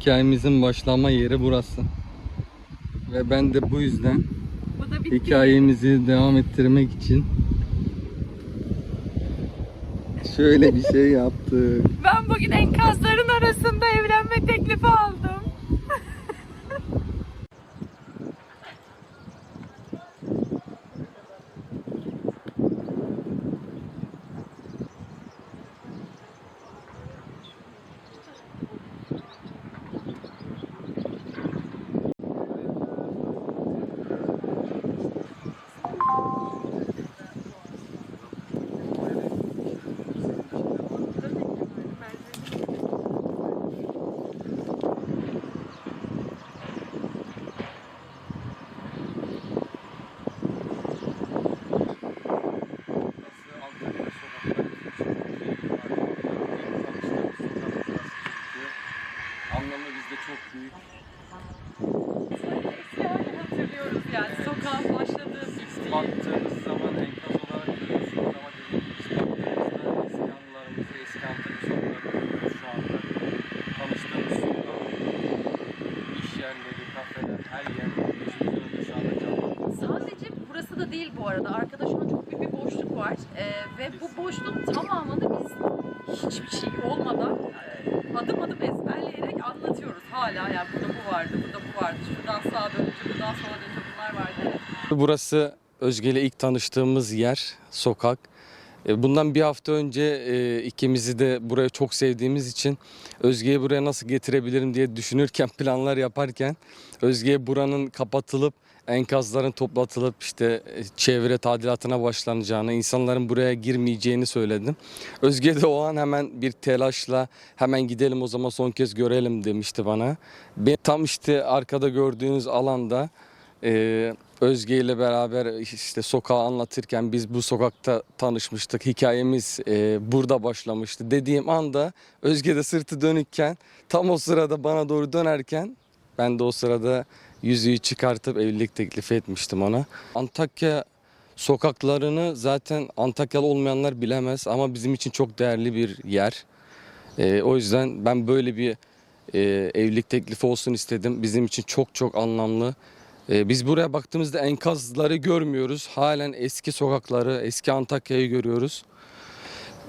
Hikayemizin başlama yeri burası. Ve ben de bu yüzden Bu hikayemizi devam ettirmek için şöyle bir şey yaptık. Ben bugün enkazların arasında evlenme teklifi aldım. Anlamı bizde çok büyük. hatırlıyoruz yani sokağın başladığı Siz baktığınız zaman enkaz olarak görüyorsunuz ama dediğimiz baktığınızda eski anılarımızı, eski Antalya sokakları görüyoruz şu anda. Tanıştığımız sokak, iş yerleri, kafeler, her yer gözümüzün önünde şu anda canlandı. Sadece değil bu arada. Arkada şu an çok büyük bir boşluk var. Ee, ve bu boşluğun tamamını biz hiçbir şey olmadan e, adım adım ezberleyerek anlatıyoruz. Hala yani burada bu vardı, burada bu vardı. Şuradan sağa dönünce, buradan sola dönünce bunlar vardı. Burası Özge ile ilk tanıştığımız yer, sokak. E, Bundan bir hafta önce e, ikimizi de buraya çok sevdiğimiz için Özge'yi buraya nasıl getirebilirim diye düşünürken planlar yaparken Özge'ye buranın kapatılıp enkazların toplatılıp işte e, çevre tadilatına başlanacağını, insanların buraya girmeyeceğini söyledim. Özge de o an hemen bir telaşla hemen gidelim o zaman son kez görelim demişti bana. Ben tam işte arkada gördüğünüz alanda e, Özge ile beraber işte sokağı anlatırken biz bu sokakta tanışmıştık. Hikayemiz e, burada başlamıştı. Dediğim anda Özge de sırtı dönükken tam o sırada bana doğru dönerken ben de o sırada yüzüğü çıkartıp evlilik teklifi etmiştim ona. Antakya sokaklarını zaten Antakyalı olmayanlar bilemez ama bizim için çok değerli bir yer. E, o yüzden ben böyle bir e, evlilik teklifi olsun istedim. Bizim için çok çok anlamlı. Ee, Biz buraya baktığımızda enkazları görmüyoruz. Halen eski sokakları, eski Antakya'yı görüyoruz.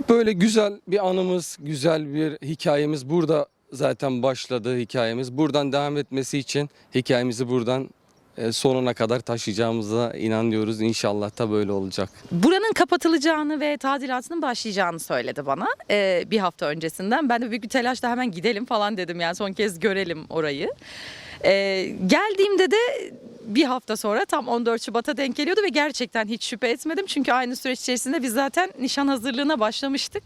Böyle güzel bir anımız, güzel bir hikayemiz burada zaten başladı hikayemiz. Buradan devam etmesi için hikayemizi buradan e, sonuna kadar taşıyacağımıza inanıyoruz. İnşallah da böyle olacak. Buranın kapatılacağını ve tadilatının başlayacağını söyledi bana ee, bir hafta öncesinden. Ben de büyük bir telaşla hemen gidelim falan dedim yani son kez görelim orayı. Ee, geldiğimde de bir hafta sonra tam 14 Şubat'a denk geliyordu ve gerçekten hiç şüphe etmedim. Çünkü aynı süreç içerisinde biz zaten nişan hazırlığına başlamıştık.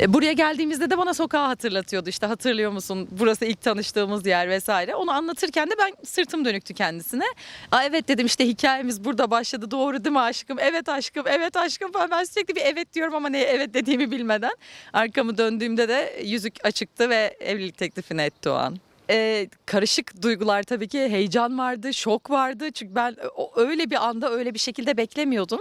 Ee, buraya geldiğimizde de bana sokağı hatırlatıyordu. İşte hatırlıyor musun burası ilk tanıştığımız yer vesaire. Onu anlatırken de ben sırtım dönüktü kendisine. Aa, evet dedim işte hikayemiz burada başladı. Doğru değil mi aşkım? Evet aşkım, evet aşkım falan. Ben sürekli bir evet diyorum ama neye evet dediğimi bilmeden. Arkamı döndüğümde de yüzük açıktı ve evlilik teklifini etti o an. Ee, karışık duygular tabii ki heyecan vardı, şok vardı çünkü ben o- öyle bir anda öyle bir şekilde beklemiyordum.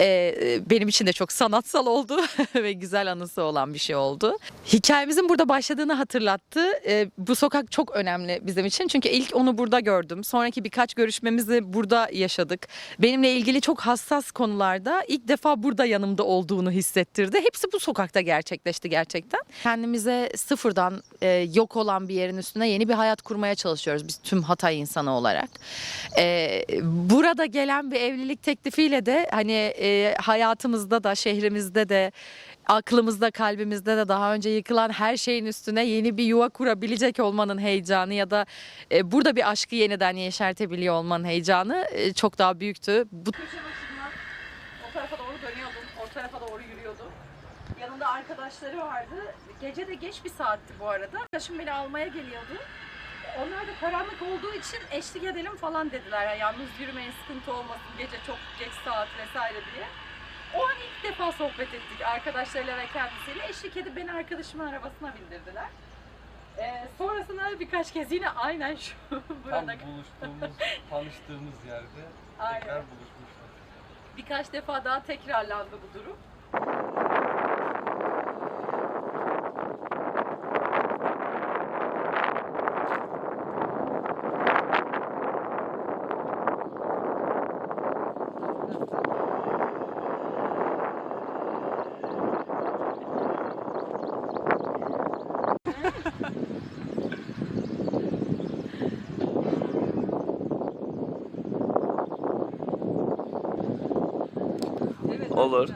Ee, benim için de çok sanatsal oldu ve güzel anısı olan bir şey oldu. Hikayemizin burada başladığını hatırlattı. Ee, bu sokak çok önemli bizim için çünkü ilk onu burada gördüm. Sonraki birkaç görüşmemizi burada yaşadık. Benimle ilgili çok hassas konularda ilk defa burada yanımda olduğunu hissettirdi. Hepsi bu sokakta gerçekleşti gerçekten. Kendimize sıfırdan e, yok olan bir yerin üstüne yeni bir hayat kurmaya çalışıyoruz biz tüm Hatay insanı olarak. Ee, burada gelen bir evlilik teklifiyle de hani e, hayatımızda da şehrimizde de aklımızda kalbimizde de daha önce yıkılan her şeyin üstüne yeni bir yuva kurabilecek olmanın heyecanı ya da e, burada bir aşkı yeniden yeşertebiliyor olmanın heyecanı e, çok daha büyüktü. Bu o tarafa doğru dönüyordum, o tarafa doğru yürüyordum. Yanında arkadaşları vardı. Gece de geç bir saatti bu arada. Arkadaşım beni almaya geliyordu. Onlar da karanlık olduğu için eşlik edelim falan dediler. Yani yalnız yürümeyin sıkıntı olmasın gece çok geç saat vesaire diye. O an ilk defa sohbet ettik arkadaşlarıyla ve kendisiyle. Eşlik edip beni arkadaşımın arabasına bindirdiler. Ee, sonrasında birkaç kez yine aynen şu burada buluştuğumuz, tanıştığımız yerde Aynen. buluşmuşlar. birkaç defa daha tekrarlandı bu durum. Olur.